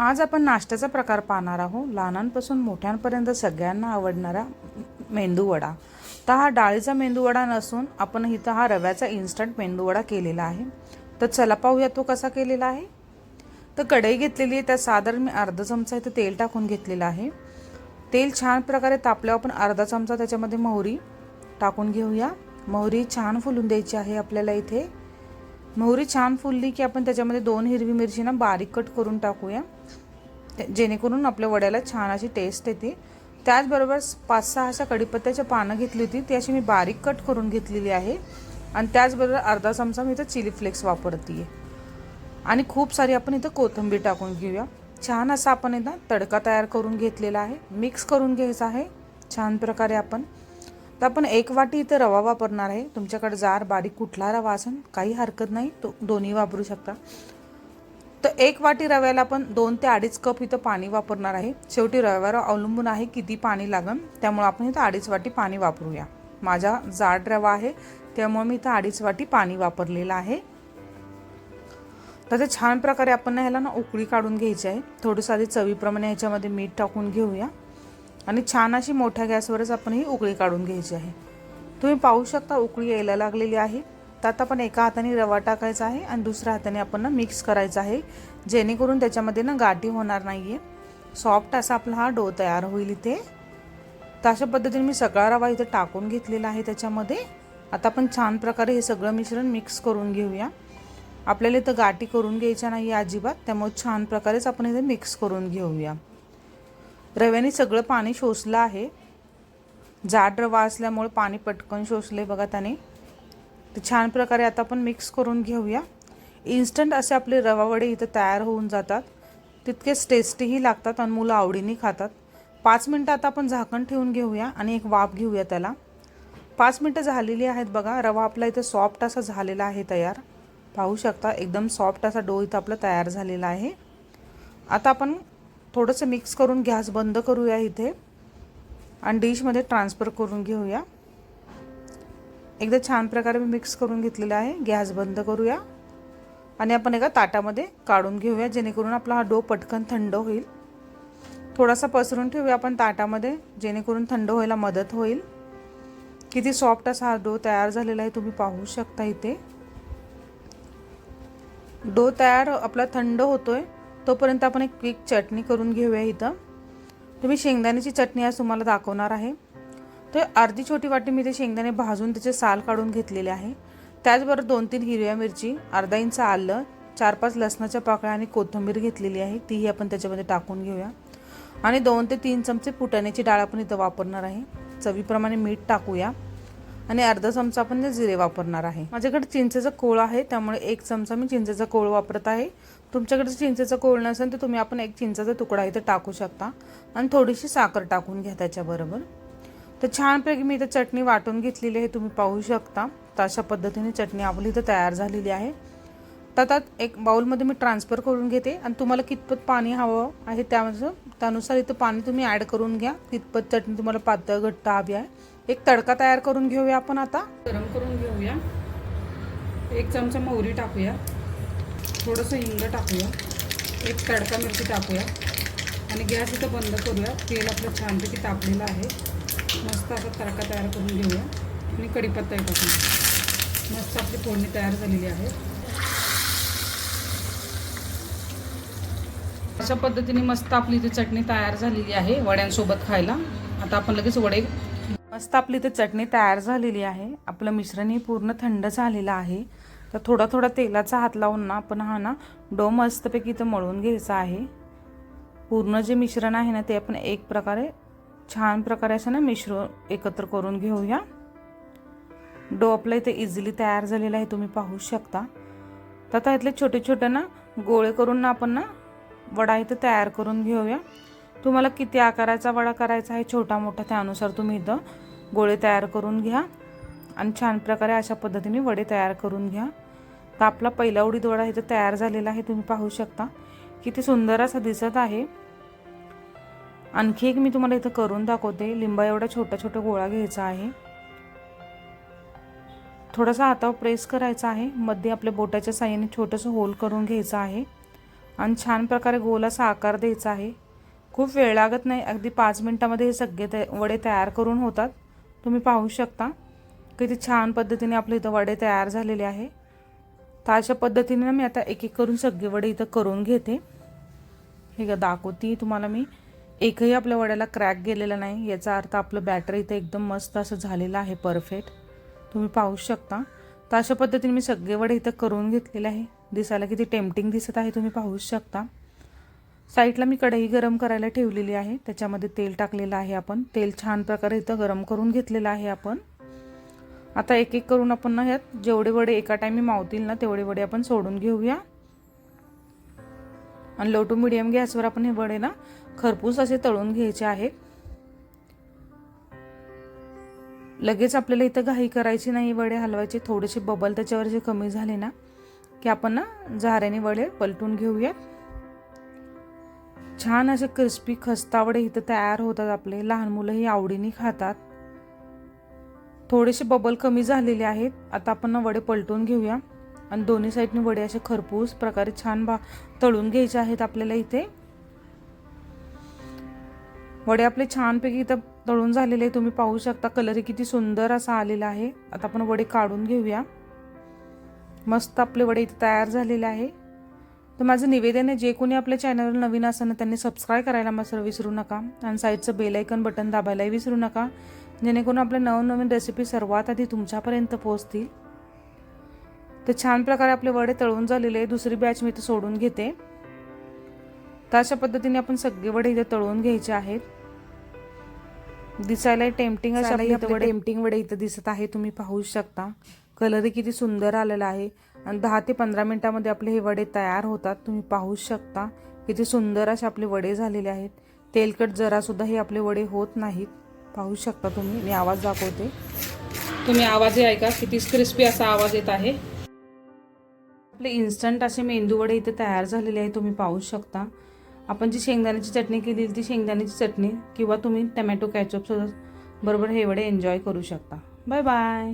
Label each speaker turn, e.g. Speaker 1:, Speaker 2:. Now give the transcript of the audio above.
Speaker 1: आज आपण नाश्त्याचा प्रकार पाहणार आहोत. लहानांपासून मोठ्यांपर्यंत सगळ्यांना आवडणारा मेंदूवडा तर हा डाळीचा मेंदूवडा नसून आपण इथं हा रव्याचा इन्स्टंट मेंदूवडा केलेला आहे. तर चला पाहूया तो कसा केलेला आहे. तर कढई घेतलेली आहे त्यात साधारण मी अर्धा चमचा इथं तेल टाकून घेतलेलं आहे. तेल छान प्रकारे तापल्यावर आपण अर्धा चमचा त्याच्यामध्ये मोहरी टाकून घेऊया. मोहरी छान फुलून द्यायची आहे आपल्याला इथे. मोहरी छान फुलली की आपण त्याच्यामध्ये दोन हिरवी मिरची ना बारीक कट करून टाकूया. ते- जेणेकरून आपल्या वड्याला छान अशी टेस्ट येते. त्याचबरोबर पाच सहा अशा कढीपत्त्याच्या पानं घेतली होती ती अशी मी बारीक कट करून घेतलेली आहे. आणि त्याचबरोबर अर्धा चमचा मी इथं चिली फ्लेक्स वापरते आणि खूप सारी आपण इथं कोथिंबीर टाकून घेऊया. छान असा आपण इथं तडका तयार करून घेतलेला आहे. मिक्स करून घ्यायचा आहे. छान प्रकारे आपण तर आपण एक वाटी इथं रवा वापरणार आहे. तुमच्याकडे जार बारीक कुठला रवा असेल काही हरकत नाही. तो दोन्ही वापरू शकता. तर एक वाटी रव्याला आपण दोन ते अडीच कप इथं पाणी वापरणार आहे. शेवटी रव्यावर अवलंबून आहे किती पाणी लागन त्यामुळे आपण इथं अडीच वाटी पाणी वापरूया. माझा जाड रवा आहे त्यामुळे मी इथं अडीच वाटी पाणी वापरलेलं आहे. तर ते छान प्रकारे आपण ह्याला ना उकळी काढून घ्यायची आहे. थोडंसं आधी चवीप्रमाणे ह्याच्यामध्ये मीठ टाकून घेऊया. आणि छान अशी मोठ्या गॅसवरच आपण ही उकळी काढून घ्यायची आहे. तुम्ही पाहू शकता उकळी यायला लागलेली आहे. तर आता आपण एका हाताने रवा टाकायचा आहे आणि दुसऱ्या हाताने आपण ना मिक्स करायचा आहे. जेणेकरून त्याच्यामध्ये ना गाठी होणार नाही आहे सॉफ्ट असा आपला हा डो तयार होईल इथे. तर अशा पद्धतीने मी सगळा रवा इथे टाकून घेतलेला आहे त्याच्यामध्ये. आता आपण छान प्रकारे हे सगळं मिश्रण मिक्स करून घेऊया. आपल्याला इथं गाठी करून घ्यायच्या नाही अजिबात. त्यामुळे छान प्रकारेच आपण इथे मिक्स करून घेऊया. रव्याने सगळं पाणी शोषलं आहे. जाड रवा असल्यामुळे पाणी पटकन शोषले बघा त्याने. ते छान प्रकारे आता आपण मिक्स करून घेऊया. इन्स्टंट असे आपले रवा वडे इथं तयार होऊन जातात. तितकेच टेस्टीही लागतात आणि मुलं आवडीने खातात. पाच मिनटं आता आपण झाकण ठेवून घेऊया आणि एक वाफ घेऊया त्याला. पाच मिनटं झालेली आहेत बघा. रवा आपला इथं सॉफ्ट असा झालेला आहे तयार. पाहू शकता एकदम सॉफ्ट असा डो इथं आपला तयार झालेला आहे. आता आपण थोडंसं मिक्स करून गॅस बंद करूया इथे. आणि डिशमध्ये ट्रान्सफर करून घेऊया. एकदा छान प्रकारे मी मिक्स करून घेतलेला आहे. गॅस बंद करूया. आणि आपण एका ताटामध्ये काढून घेऊया जेणेकरून आपला हा डो पटकन थंड होईल. थोडासा पसरून ठेवूया आपण ताटामध्ये जेणेकरून थंड व्हायला मदत होईल. किती सॉफ्ट असा हा डो तयार झालेला आहे तुम्ही पाहू शकता इथे. डो तयार आपला थंड होतोय. तोपर्यंत आपण एक क्विक चटणी करून घेऊया इथं. तुम्ही शेंगदाण्याची चटणी आज तुम्हाला दाखवणार आहे. तर अर्धी छोटी वाटी मी ते शेंगदाणे भाजून त्याचे साल काढून घेतलेले आहे. त्याचबरोबर दोन तीन हिरव्या मिरची अर्धा इंच आलं चार पाच लसणाच्या पाकळ्या आणि कोथिंबीर घेतलेली आहे. तीही आपण त्याच्यामध्ये टाकून घेऊया. आणि दोन ते तीन चमचे फुटाण्याची डाळ आपण इथं वापरणार आहे. चवीप्रमाणे मीठ टाकूया. आणि अर्धा चमचा आपण जिरे वापरणार आहे. माझ्याकडे चिंचेचा कोळ आहे त्यामुळे एक चमचा मी चिंचेचा कोळ वापरत आहे. तुमच्याकडे चिंचेचं कोळ नसेल तर तुम्ही आपण एक चिंचेचा तुकडा इथं टाकू शकता. आणि थोडीशी साखर टाकून घ्या त्याच्याबरोबर. तर छानपैकी मी इथं चटणी वाटून घेतलेली आहे तुम्ही पाहू शकता. तर अशा पद्धतीने चटणी आपली इथं तयार झालेली आहे. तर त्यात एक बाउलमध्ये मी ट्रान्सफर करून घेते आणि तुम्हाला कितपत पाणी हवं आहे त्यामध्ये त्यानुसार इथं पाणी तुम्ही ॲड करून घ्या. कितपत चटणी तुम्हाला पातळ घट्ट हवी आहे. एक तडका तयार करून घेऊया आपण आता. गरम करून घेऊया. एक चमचा मोहरी टाकूया. थोडंसं हिंग टाकूया. एक तडका मिरची टाकूया. आणि गॅस इथं बंद करूया. तेल आपलं छानपैकी तापलेलं आहे. मस्त असा तडका तयार करून घेऊया. आणि कढीपत्ताही टाकूया मस्त आपली फोडणी तयार झालेली आहे. अशा पद्धतीने मस्त आपली इथे चटणी तयार झालेली आहे वड्यांसोबत खायला. आता आपण लगेच वडे मस्त आपली इथे चटणी तयार झालेली आहे. आपलं मिश्रण हे पूर्ण थंड झालेलं आहे. तर थोडा थोडा तेलाचा हात लावून ना आपण हा ना डो मस्तपैकी इथं मळून घ्यायचा आहे. पूर्ण जे मिश्रण आहे ना ते आपण एक प्रकारे छान प्रकारे असं ना मिश्र एकत्र करून घेऊया. डो आपला इथे इझिली तयार झालेला आहे तुम्ही पाहू शकता. तर आता इथले छोटे छोटे ना गोळे करून ना आपण ना वडा इथं तयार करून घेऊया. तुम्हाला किती आकाराचा वडा करायचा आहे छोटा मोठा त्यानुसार तुम्ही इथं गोळे तयार करून घ्या. आणि छान प्रकारे अशा पद्धतीने वडे तयार करून घ्या. तर आपला पहिला उडीद वडा इथं तयार झालेला आहे तुम्ही पाहू शकता. किती सुंदर असा दिसत आहे. आणखी एक मी तुम्हाला इथं करून दाखवते. लिंबा एवढा छोटा छोटा गोळा घ्यायचा आहे. थोडासा हातावर प्रेस करायचा आहे. मध्ये आपल्या बोटाच्या साह्याने छोटंसं होल करून घ्यायचं आहे. आणि छान प्रकारे गोल असा आकार द्यायचा आहे. खूप वेळ लागत नाही. अगदी पाच मिनटामध्ये हे सगळे ते वडे तयार करून होतात. तुम्ही पाहू शकता. किती छान पद्धतीने आपले इथं वडे तयार झालेले आहे. तर अशा पद्धतीने ना मी आता एक एक करून सगळे वडे इथं करून घेते. हे का दाखवती तुम्हाला मी. एकही आपल्या वड्याला क्रॅक गेलेला नाही. याचा अर्थ आपलं बॅटर इथं एकदम मस्त असं झालेलं आहे परफेक्ट. तुम्ही पाहू शकता. तर अशा पद्धतीने मी सगळे वडे इथं करून घेतलेले आहे. दिसायला किती टेम्पटिंग दिसत आहे तुम्ही पाहू शकता. साईडला मी कढई गरम करायला ठेवलेली आहे. त्याच्यामध्ये तेल टाकलेलं आहे आपण. तेल छान प्रकारे इथं गरम करून घेतलेलं आहे आपण. आता एक एक करून आपण ना ह्यात जेवढे वडे एका टायमी मावतील ना तेवढे वडे आपण सोडून घेऊया. आणि लो टू मिडियम गॅसवर आपण हे वडे ना खरपूस असे तळून घ्यायचे आहेत. लगेच आपल्याला इथं घाई करायची नाही वडे हलवायचे थोडेसे बबल त्याच्यावर जे कमी झाले ना की आपण ना झाऱ्याने वडे पलटून घेऊयात. छान असे क्रिस्पी खस्ता वडे इथं तयार होतात आपले लहान मुलंही आवडीने खातात. थोडेसे बबल कमी झालेले आहेत. आता आपण वडे पलटून घेऊया. आणि दोन्ही साईडने वडे असे खरपूस प्रकारे छान बा तळून घ्यायचे आहेत आपल्याला इथे. वडे आपले छानपैकी इथं तळून झालेले तुम्ही पाहू शकता कलर किती सुंदर असा आलेला आहे. आता आपण वडे काढून घेऊया. मस्त आपले वडे इथे तयार झालेले आहे. तर माझं निवेदन आहे जे कोणी आपल्या चॅनलवर नवीन असताना ना त्यांनी सबस्क्राईब करायला मात्र विसरू नका. आणि साईडचं बेलायकन बटन दाबायलाही विसरू नका. जेणेकरून आपल्या नवनवीन रेसिपी सर्वात आधी तुमच्यापर्यंत पोहोचतील. तर छान प्रकारे आपले वडे तळून झालेले दुसरी बॅच मी इथे सोडून घेते. तर अशा पद्धतीने आपण सगळे वडे इथे तळून घ्यायचे आहेत. दिसायला टेम्पटिंग अशा वडे टेम्पटिंग वडे इथं दिसत आहे तुम्ही पाहू शकता. कलर किती सुंदर आलेला आहे. आणि दहा ते पंधरा मिनिटामध्ये आपले हे वडे तयार होतात तुम्ही पाहू शकता. किती सुंदर असे आपले वडे झालेले आहेत. तेलकट जरासुद्धा हे आपले वडे होत नाहीत. पाहू शकता तुम्ही. मी आवाज दाखवते. तुम्ही आवाजही ऐका. किती क्रिस्पी असा आवाज येत आहे. आपले इन्स्टंट असे मेंदू वडे इथे तयार झालेले आहे तुम्ही पाहू शकता. आपण जी शेंगदाण्याची चटणी केली ती शेंगदाण्याची चटणी किंवा तुम्ही टमॅटो कॅचअप बरोबर हे वडे एन्जॉय करू शकता. Bye bye